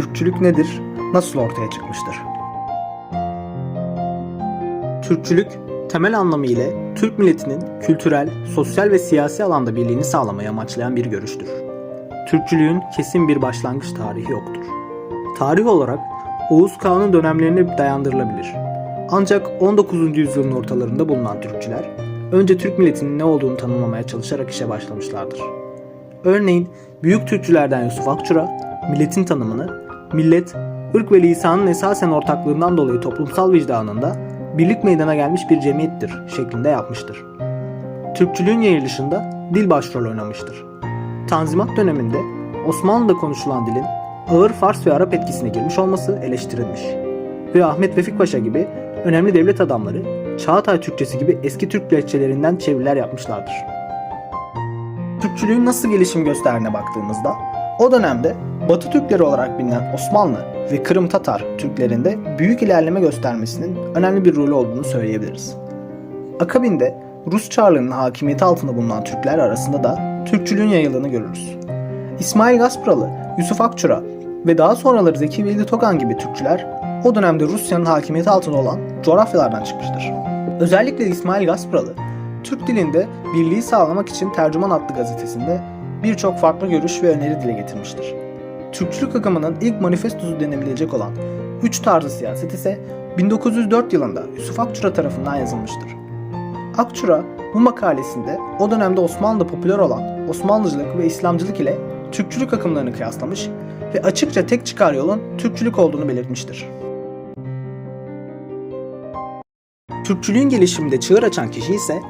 Türkçülük nedir? Nasıl ortaya çıkmıştır? Türkçülük, temel anlamıyla Türk milletinin kültürel, sosyal ve siyasi alanda birliğini sağlamayı amaçlayan bir görüştür. Türkçülüğün kesin bir başlangıç tarihi yoktur. Tarih olarak Oğuz Kağan'ın dönemlerine dayandırılabilir. Ancak 19. yüzyılın ortalarında bulunan Türkçüler, önce Türk milletinin ne olduğunu tanımlamaya çalışarak işe başlamışlardır. Örneğin Büyük Türkçülerden Yusuf Akçura, milletin tanımını, millet, ırk ve lisanın esasen ortaklığından dolayı toplumsal vicdanında birlik meydana gelmiş bir cemiyettir şeklinde yapmıştır. Türkçülüğün yayılışında dil başrol oynamıştır. Tanzimat döneminde Osmanlı'da konuşulan dilin ağır Fars ve Arap etkisine girmiş olması eleştirilmiş. Ve Ahmet Vefik Paşa gibi önemli devlet adamları Çağatay Türkçesi gibi eski Türk lehçelerinden çeviriler yapmışlardır. Türkçülüğün nasıl gelişim gösterdiğine baktığımızda o dönemde Batı Türkleri olarak bilinen Osmanlı ve Kırım Tatar Türklerinde büyük ilerleme göstermesinin önemli bir rolü olduğunu söyleyebiliriz. Akabinde Rus Çarlığı'nın hakimiyeti altında bulunan Türkler arasında da Türkçülüğün yayıldığını görürüz. İsmail Gaspralı, Yusuf Akçura ve daha sonraları Zeki Veli Togan gibi Türkçüler o dönemde Rusya'nın hakimiyeti altında olan coğrafyalardan çıkmıştır. Özellikle İsmail Gaspralı, Türk dilinde birliği sağlamak için Tercüman adlı gazetesinde birçok farklı görüş ve öneri dile getirmiştir. Türkçülük akımının ilk manifestosu denilebilecek olan Üç Tarzı Siyaset ise 1904 yılında Yusuf Akçura tarafından yazılmıştır. Akçura bu makalesinde o dönemde Osmanlı'da popüler olan Osmanlıcılık ve İslamcılık ile Türkçülük akımlarını kıyaslamış ve açıkça tek çıkar yolun Türkçülük olduğunu belirtmiştir. Türkçülüğün gelişiminde çığır açan kişi ise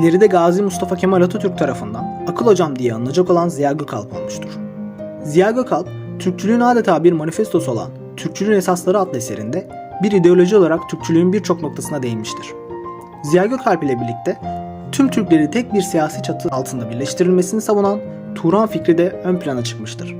ileride Gazi Mustafa Kemal Atatürk tarafından akıl hocam diye anılacak olan Ziya Gökalp olmuştur. Ziya Gökalp, Türkçülüğün adeta bir manifestosu olan Türkçülüğün Esasları adlı eserinde bir ideoloji olarak Türkçülüğün birçok noktasına değinmiştir. Ziya Gökalp ile birlikte tüm Türkleri tek bir siyasi çatı altında birleştirilmesini savunan Turan fikri de ön plana çıkmıştır.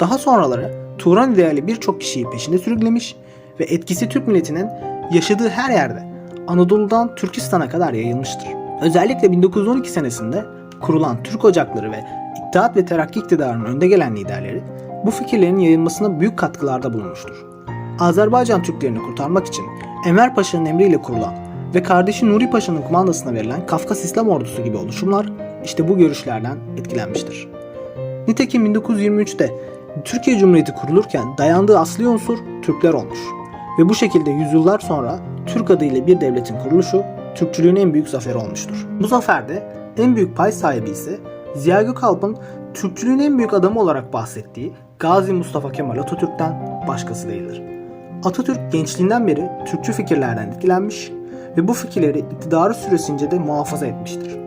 Daha sonraları Turan ideali birçok kişiyi peşinde sürüklemiş ve etkisi Türk milletinin yaşadığı her yerde Anadolu'dan Türkistan'a kadar yayılmıştır. Özellikle 1912 senesinde kurulan Türk Ocakları ve İttihat ve Terakki iktidarının önde gelen liderleri bu fikirlerin yayılmasına büyük katkılarda bulunmuştur. Azerbaycan Türklerini kurtarmak için Enver Paşa'nın emriyle kurulan ve kardeşi Nuri Paşa'nın kumandasına verilen Kafkas İslam Ordusu gibi oluşumlar işte bu görüşlerden etkilenmiştir. Nitekim 1923'te Türkiye Cumhuriyeti kurulurken dayandığı asli unsur Türkler olmuş ve bu şekilde yüzyıllar sonra Türk adıyla bir devletin kuruluşu Türkçülüğün en büyük zaferi olmuştur. Bu zaferde en büyük pay sahibi ise Ziya Gökalp'ın Türkçülüğün en büyük adamı olarak bahsettiği Gazi Mustafa Kemal Atatürk'ten başkası değildir. Atatürk gençliğinden beri Türkçü fikirlerden etkilenmiş ve bu fikirleri iktidarı süresince de muhafaza etmiştir.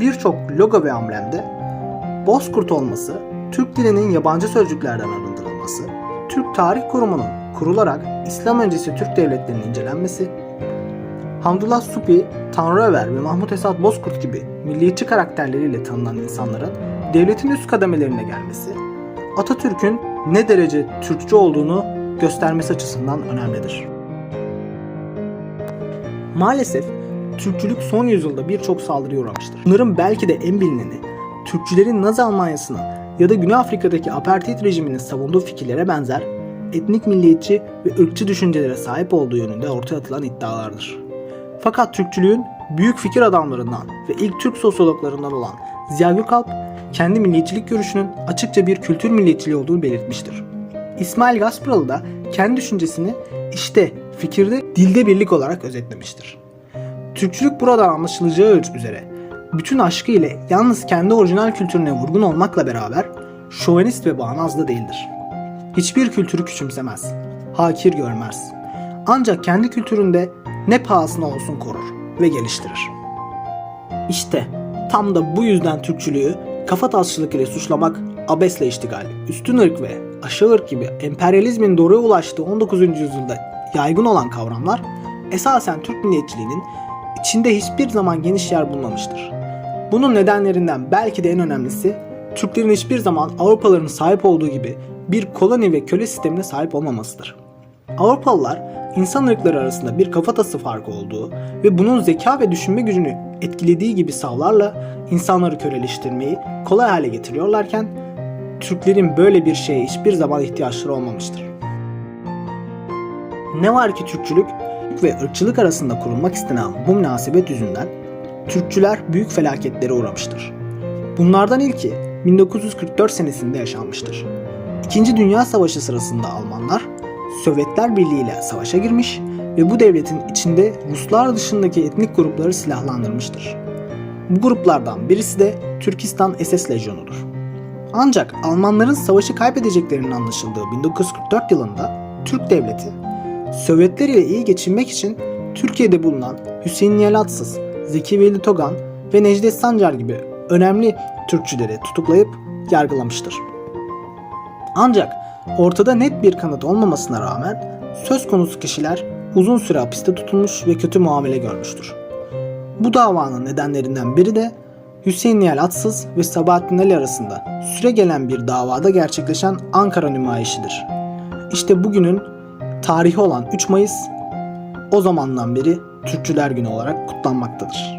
Birçok logo ve amblemde Bozkurt olması, Türk dilinin yabancı sözcüklerden arındırılması, Türk Tarih Kurumu'nun kurularak İslam öncesi Türk devletlerinin incelenmesi, Hamdullah Supi, Tanrı Över ve Mahmut Esat Bozkurt gibi milliyetçi karakterleriyle tanınan insanların devletin üst kademelerine gelmesi, Atatürk'ün ne derece Türkçü olduğunu göstermesi açısından önemlidir. Maalesef Türkçülük son yüzyılda birçok saldırıya uğramıştır. Bunların belki de en bilineni Türkçülerin Nazi Almanyası'nın ya da Güney Afrika'daki apartheid rejiminin savunduğu fikirlere benzer etnik milliyetçi ve ırkçı düşüncelere sahip olduğu yönünde ortaya atılan iddialardır. Fakat Türkçülüğün büyük fikir adamlarından ve ilk Türk sosyologlarından olan Ziya Gökalp, kendi milliyetçilik görüşünün açıkça bir kültür milliyetçiliği olduğunu belirtmiştir. İsmail Gaspralı da kendi düşüncesini işte fikirde dilde birlik olarak özetlemiştir. Türkçülük buradan anlaşılacağı üzere bütün aşkı ile yalnız kendi orijinal kültürüne vurgun olmakla beraber şovenist ve bağnazlı değildir. Hiçbir kültürü küçümsemez, hakir görmez. Ancak kendi kültüründe ne pahasına olsun korur ve geliştirir. İşte tam da bu yüzden Türkçülüğü kafatasçılık ile suçlamak abesle iştigal, üstün ırk ve aşağı ırk gibi emperyalizmin doğruya ulaştığı 19. yüzyılda yaygın olan kavramlar esasen Türk milliyetçiliğinin içinde hiçbir zaman geniş yer bulmamıştır. Bunun nedenlerinden belki de en önemlisi Türklerin hiçbir zaman Avrupalıların sahip olduğu gibi bir koloni ve köle sistemine sahip olmamasıdır. Avrupalılar insan ırkları arasında bir kafatası farkı olduğu ve bunun zeka ve düşünme gücünü etkilediği gibi savlarla insanları köleleştirmeyi kolay hale getiriyorlarken Türklerin böyle bir şeye hiçbir zaman ihtiyaçları olmamıştır. Ne var ki Türkçülük ve ırkçılık arasında kurulmak istenen bu münasebet yüzünden Türkçüler büyük felaketlere uğramıştır. Bunlardan ilki 1944 senesinde yaşanmıştır. İkinci Dünya Savaşı sırasında Almanlar Sovyetler Birliği ile savaşa girmiş ve bu devletin içinde Ruslar dışındaki etnik grupları silahlandırmıştır. Bu gruplardan birisi de Türkistan SS Lejyonu'dur. Ancak Almanların savaşı kaybedeceklerinin anlaşıldığı 1944 yılında Türk devleti Sovyetler ile iyi geçinmek için Türkiye'de bulunan Hüseyin Yalatsız, Zeki Veli Togan ve Necdet Sancar gibi önemli Türkçüleri tutuklayıp yargılamıştır. Ancak ortada net bir kanıt olmamasına rağmen söz konusu kişiler uzun süre hapiste tutulmuş ve kötü muamele görmüştür. Bu davanın nedenlerinden biri de Hüseyin Nihal Atsız ve Sabahattin Ali arasında süre gelen bir davada gerçekleşen Ankara nümayişidir. İşte bugünün tarihi olan 3 Mayıs o zamandan beri Türkçüler Günü olarak kutlanmaktadır.